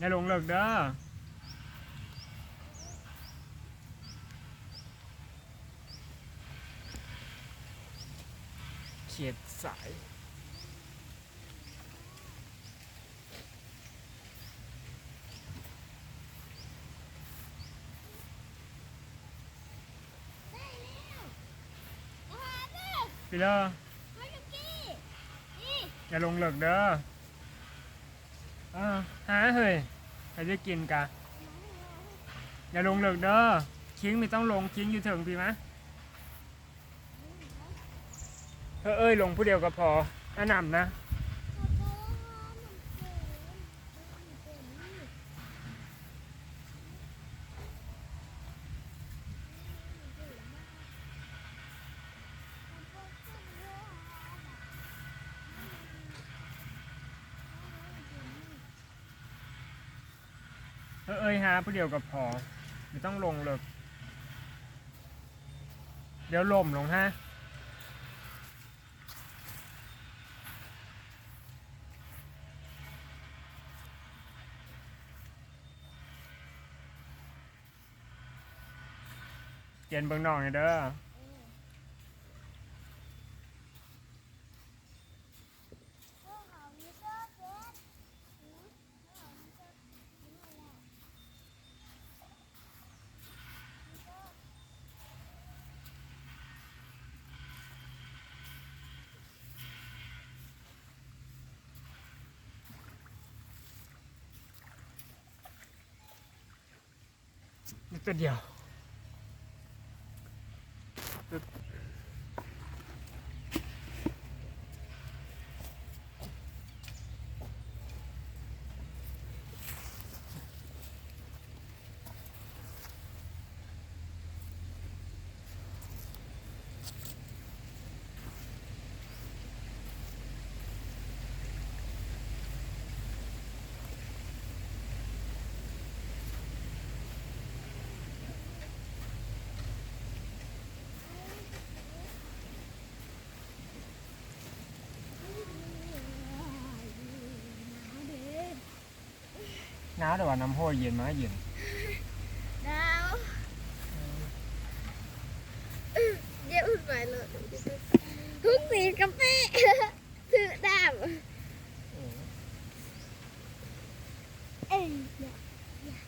อย่าลงเลิกเด้อเขียดสายพี่เลออย่าลงเลิกเด้อ อ่าหาเฮ้ยใครจะกินกะอย่าลงเลิกเด้อคิงไม่ต้องลงคิงอยู่ถึงพี่มะเออเอ้ยลงผู้เดียวก็พอแนะนำนะ เออเอ้ยหาผู้เดียวก็พอไม่ต้องลงเลิกเดี๋ยวลมลงฮะเจนเบิ่งน้องหน่อยเด้อ นี่ตัวเดียว หนาวแต่ว่าน้ำห้อยเย็นมาเย็นดาวเดี๋ยวอุ่นไปเลยทุกสีกาแฟถือดาวเอ้ยอย่าอย่า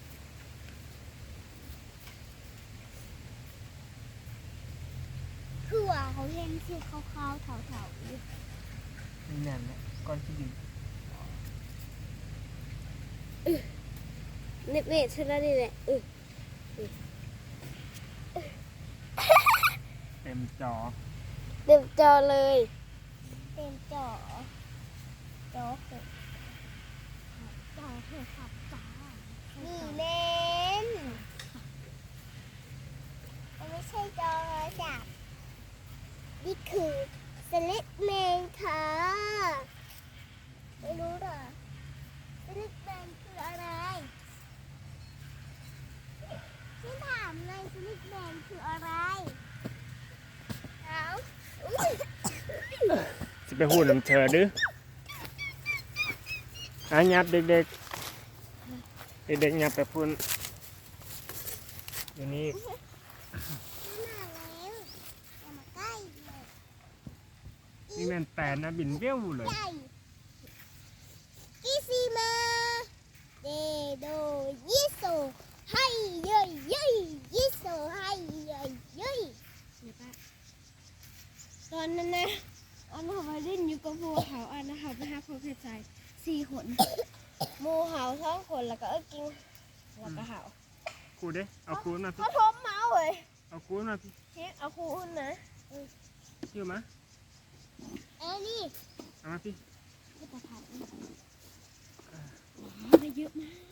คือว่าเขาเห็นสีขาวๆเถาๆอยู่นี่แน่นนะก้อนที่ดิน เน็ตเน็ตฉันนี่แหละเออเต็มจอ เต็มจอเลย เต็มจอจอเถอะจอเถอะครับจอนี่เล่นมันไม่ใช่จอโทรศัพท์นี่คือสลิปแมนค่ะไม่รู้เหรอสลิปแมนคืออะไรฉันถามเลยสลิปแมนคืออะไรเอาอุ๊ยสิไปหูน้ำเธอดื้ออายับเด็กๆ เด็กๆยับไปพุ่นเดี๋ยวนี้มาแล้วอย่ามาใกล้เลยนี่แม่นแตนนะบินเบี้ยวเลยใหญ่กิซีมาเดโดยิโซ ให้เย่ยเย่ยยิโซให้เย่ยเย่ยตอนนั้นนะอันเขาไปเล่นอยู่กับหมูเขาอันนะเขาไปหาพ่อเพชรใจสี่คนหมูเขาสองคนแล้วก็เอิ้กินแล้วก็เขาคูเด้เอาครูมาพี่เขาทมเมาเลยเอาครูมาพี่เฮ้ยเอาคูนนะชื่อมาเอ้นี่เอามาพี่ไม่ตะขาดได้เยอะมาก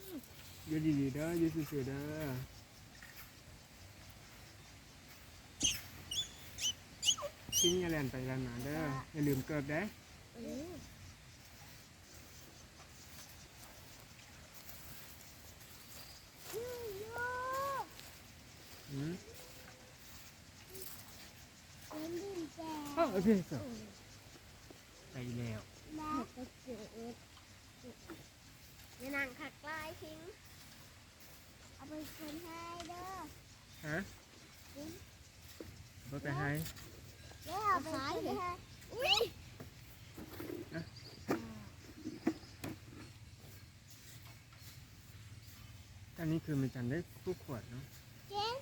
อยู่ดีๆเด้ออยู่สวยๆเด้อทิ้งอย่าแลนไปแลนมาเด้ออย่าลืมเกิบเด้อืมยูยูอืมเป็นดินแดงอ๋อโอเคเสร็จไปแล้วมาก็เกิด อย่านั่งขัดกลายทิ้งเอาไปคืนให้เด้อ ฮะ บ่ไปให้เด้อเอาไปคืนให้อุ้ยอันนี้คือมันจันได้คู่ขวดเนาะเจน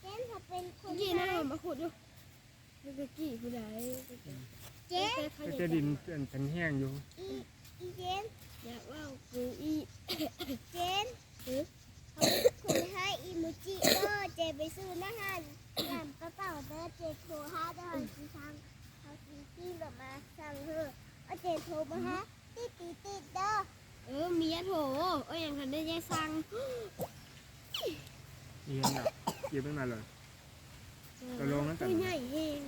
เจนเขาเป็นคนกี่นะมาขุดอยู่เมื่อกี้ผู้ใดเจนเขาก็อยาจะกดินเป็นเป็นแห้งอยู่อีอีเจนอยากว่ากูอีเจน เขาเป็นคนให้อีโมจิเด้อเจไปซื้อนะฮะหลานกระเป๋าเด้อเจโทรหาเด้อที่สั่งเขาซื้อที่แบบมาสั่งเถอะเอาเจโทรมาฮะติดติดติดเด้อเออเมียโถเอ้ยยังทันได้แยกสั่งเรียนแบบหยิบขึ้นมาเลยตกลงแล้วกันตัวใหญ่เอง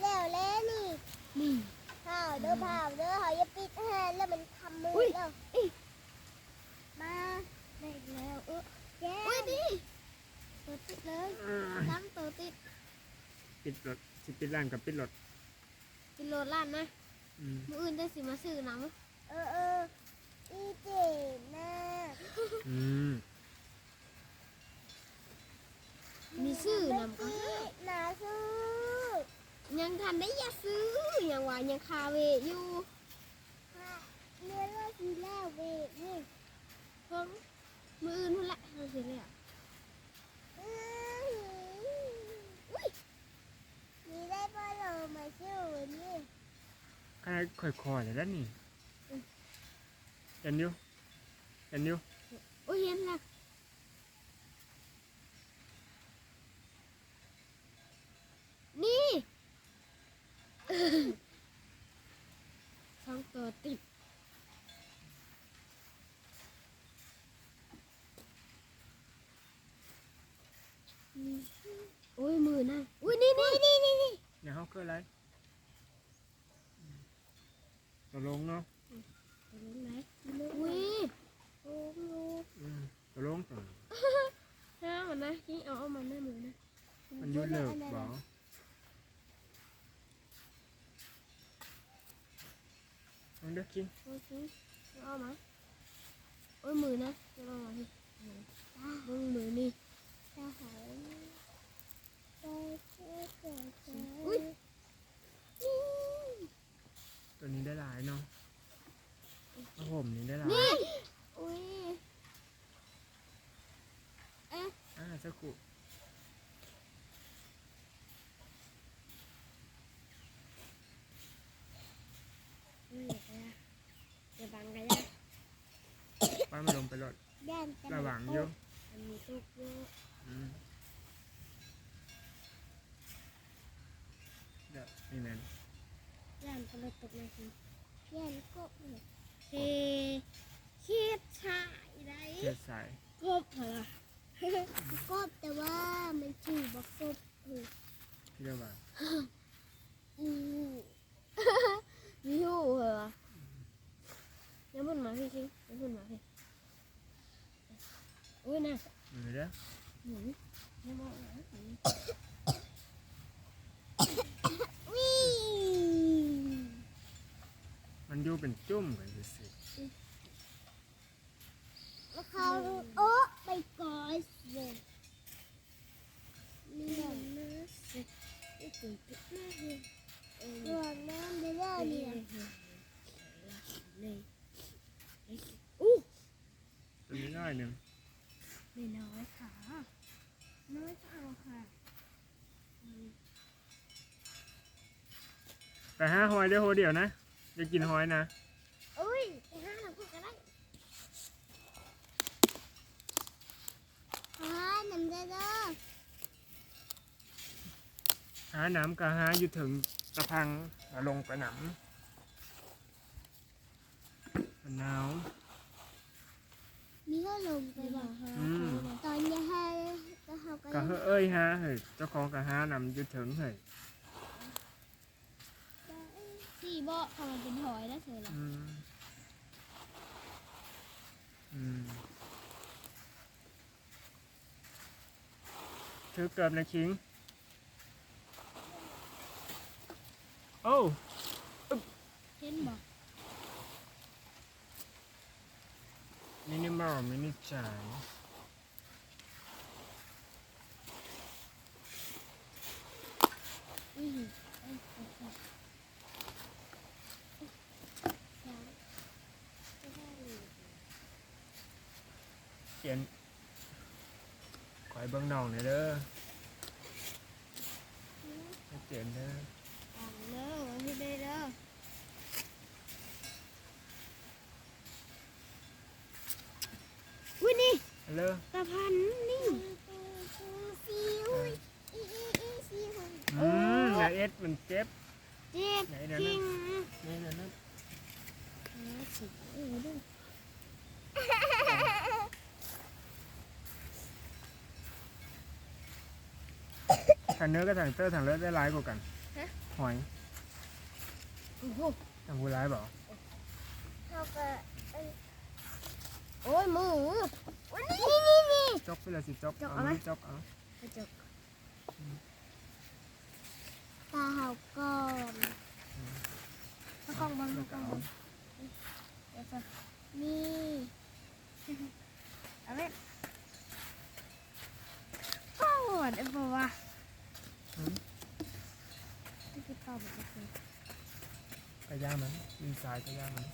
แล้วแล้วนี่นี่เผาเด้อเผาเด้อเขาอย่าปิดแฮนแล้วมันทำมืออุ๊ยเด้ออุ๊ยมาได้แล้ว เออเจอุ้ยนดิตัวติดเลยน้ำตัวติดปิดรถสิปิดร้านกับปิดรถกิโลล้านนะอืมมืออื่นจะสิมาซื้อน้เออเอออีเจนนะอืมำมีซื้อน้ำก็หนาซื้อยังทันได้อยากซื้อยังว่ายังคาเวอยู่ค่ะเนื้อรสดีแล้วเว้ยนี่เพิ่ง มืออื่นนั่นแหละเอาสิเลยอะอื้อหืออุ้ยมีได้ปลาโลมาชื่อวันนี้ขนาดค่อยๆเลยด้านนี่เห็นอยู่เห็นอยู่โอ้ยเห็นแล้วนี่ สองตัวติด โอ้ยมือนะอุ้ยนี่นี่นี่นี่นี่ เนี่ยเขาคืออะไรตกลงเนาะลงไหนอุ้ยโอ้โหอืมตกลงตัวห้ามันนะกี้เอาเอามันหน้ามือนะมันอยุ่เลิกบอกลองเด็กกินโอเคเอามาโอ้ยมือนะจะเอามาที่มึงมือนี่จะหายไปเพื่ อเกิดเจออุ้ยตัวนี้ได้หลายเนาะผ้าห่มนี้ได้หลายนี่อุ้ยอ่าสักครู่นี่อย่าบังกันยะป้ามันลงไปรถย่านจะระหว่างอยู่มันมีตุกเยอะ อืมเดี๋ยวนี่แมนย่านกระตุกเลยสิย่านก็เนี่ยเฮคิดชายไรเชือดสายกบเหรอกบแต่ว่ามันชื่อบักกบอือที่เรียกว่าอือมีหูเหรอยังพุ่นมาพี่คิงยังพุ่นมาพี่อุ้ยนะมันเลยเด้อหนูยังบอกนะ วิ่ง มันอยู่ เป็นจุ่มกันสิแล้วเขาโอ๊ะไปก่อนเลยมีอย่างนะสิไอ้ตื่นตื่นมาเฮเออรวมน้ำไปเรื่อยเนี่ยเลยอู้ตัวนี้น้อยหนึ่งไม่น้อยค่ะน้อยก็เอาค่ะแต่ห้าหอยเดี๋ยวโหเดียวนะ จะกินหอยนะอุ้ยไปห้าหลังพูดกันได้อ่าน้ำเด้อเด้อหาหน้ำกับหาอยู่ถึงตะพังเอาลงไปหนำมันหนาวมีก็ลงไปบอกอืมตอนนี้ให้ก็เขาก็ก็เฮ้ยเอ้ยฮะเฮ้ยเจ้าของกับหาหนำอยู่ถึงเฮ้ย สี่ บ่ทำมันเป็นหอยแล้วเธอละอืมอืมเธอเกิดนะคิง โอ้เห็นบ่นิจฉัย อืมเอ้ยเอ้ยเอ้ยสามไม่ได้เลย เขียนขอยเบิ่งน้องหน่อยเด้อให้เขียนเด้ออ่างเด้อวันที่ได้เด้ออุ้ยนี่ฮัลโหลตะพันนี่ซีอุ้ยอีอีอีซีหุ่นอืมนายเอสมันเจ็บ เจ็บไหนเดี๋ยวจรินะงนี่เดี๋ยวนะห้าสิบเออ ดูทางเนื้อกับทางเตอร์ทางเลือดได้ร้ายกว่ากันหอยโอ้โหทางหูร้ายเปล่าเท่ากับเอ้ยโอ้ยมือวันนี้นี่นี่ จกไปเลยสิจกจกเอาเอาไหม จกเอากระจกตาเห่าก่อนข้างกล้องบังแล้วข้างก็กล้องเอาบังเดี๋ยวจะนี่เอาไว้โอ้ยเอ็มบอกว่า อืม ที่พี่ต่อบอกคือก ระ ย่างมันดินทรายกระย่างมัน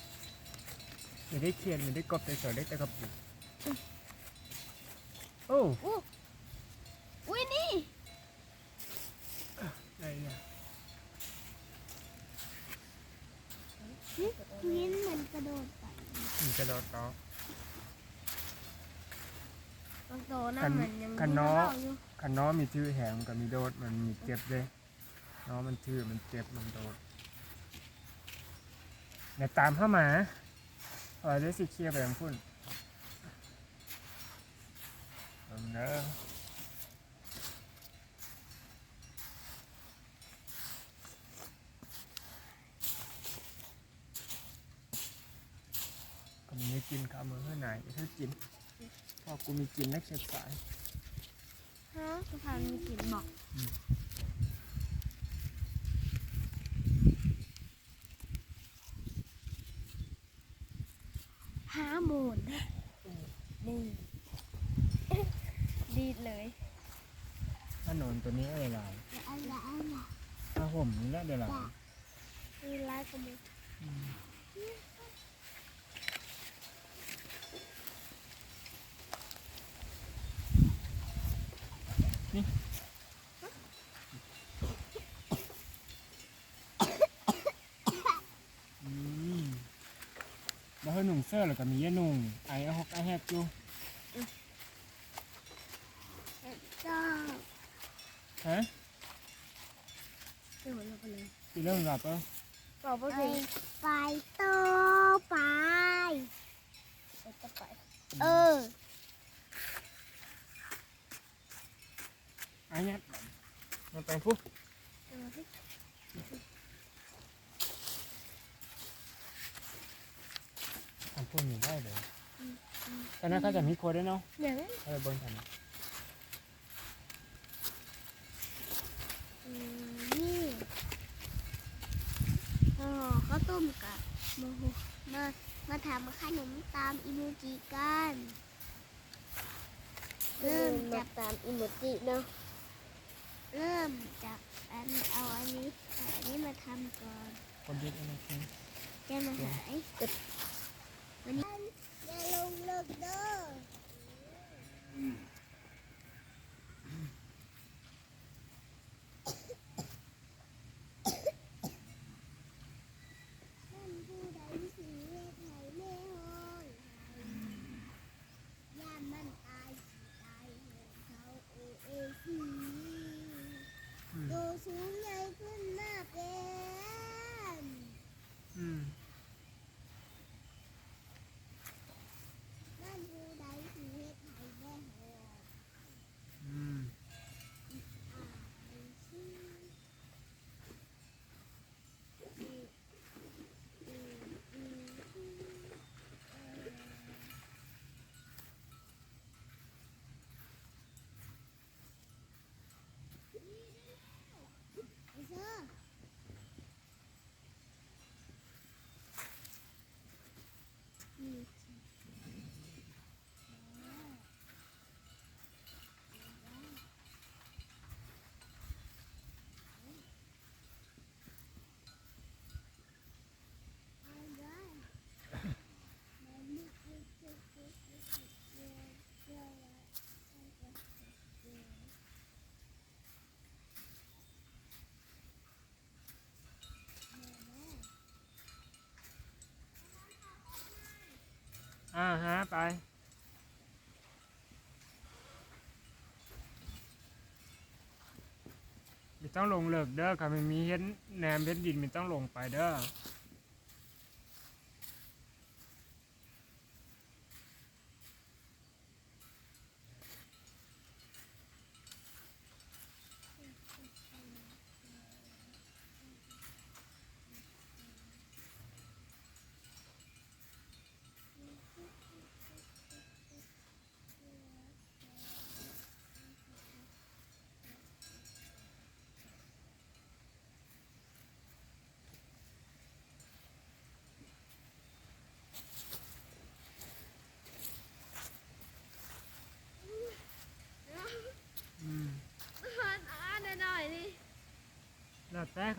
ไม่ได้เขียนไม่ได้กบแต่สวยได้แต่กระปุกโอ้อู้อุ้ยนี่อะไรเนี่ยมิ้นเหมือนกระโดดไปมันกระโดดต่อบางตัวนั่นมันยังคันมีน้อเหล้าอยู่คันน้อมีชื่อแหงกับมีโดดมันมีเจ็บเลยน้อมันชื่อมันเจ็บมันโดด เดี๋ยวตามเข้ามาเออได้สิเคลียร์ไปยังพุ่นเอาเนอะก็มีให้กินข้าวมือเพื่อไหนเพื่อกินพอกูมีกินนักเฉียดสายฮะสะพานมีกลิ่นบอก หาโมนนี่ดีดเลยถนนตัวนี้อะไรลายอะไรอะไรผ้าห่มนี่แหละเดี๋ยวลายมีลายขโมย อืม แล้วให้หนุ่งเสื้อแล้วก็มียะนุ่งไอ้ฮอกไอ้แฮกอยู่จ้าฮะเดี๋ยวเราไปเลยที่เรื่องหลับเออบอกว่าไปคือไปโตไปเราจะไปเออไอ้ยัดมันไปปุ๊บ เดี๋ยวที่ ทำพวกนี้ได้เลยตอนนั้นเขาจะมีโค้ดด้วยเนาะเดี๋ยวนั้นเออบนถนนอืมนี่อ๋อข้าวต้มกับโมโหมามาทำขนมตามอิมูจิกันเริ่มมาจากตามอิโมจิเนาะเริ่มจากอันเอาอันนี้เอาอันนี้มาทำก่อนคนยึดอะไรกินจะมาหายวันนี้อย่า ลงเลิกเด้อท่านผู้ใดสิเฮ็ดให้แม่ฮ้องไห้ย่านมันตายสิตายโหงเขาโอเอซี อืม โตสูงใหญ่ขึ้นมากแกน อืม นั่นผู้ใดสิเฮ็ดให้แม่ฮ้อง อ่าฮะไป ไม่ต้องลงเลิกเด้อค่ะมันมีเห็นแหนมเห็นดินไม่ต้องลงไปเด้อ อืม อ่านอ่านหน่อยๆนี่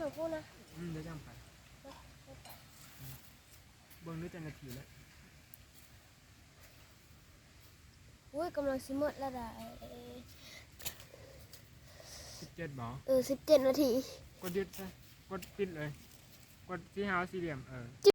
เลยอย่าไปเบ้างเถอะพูดนะอืมเดี๋ยวจำไปอืมเบิ่งนึกจะนาทีแล้วอุ้ยกำลังสิหมดแล้วได้สิบเจ็ดบอเออสิบเจ็ดนาที กดยึดซะกดปิดเลย กดที่หาสี่เหลี่ยมเออ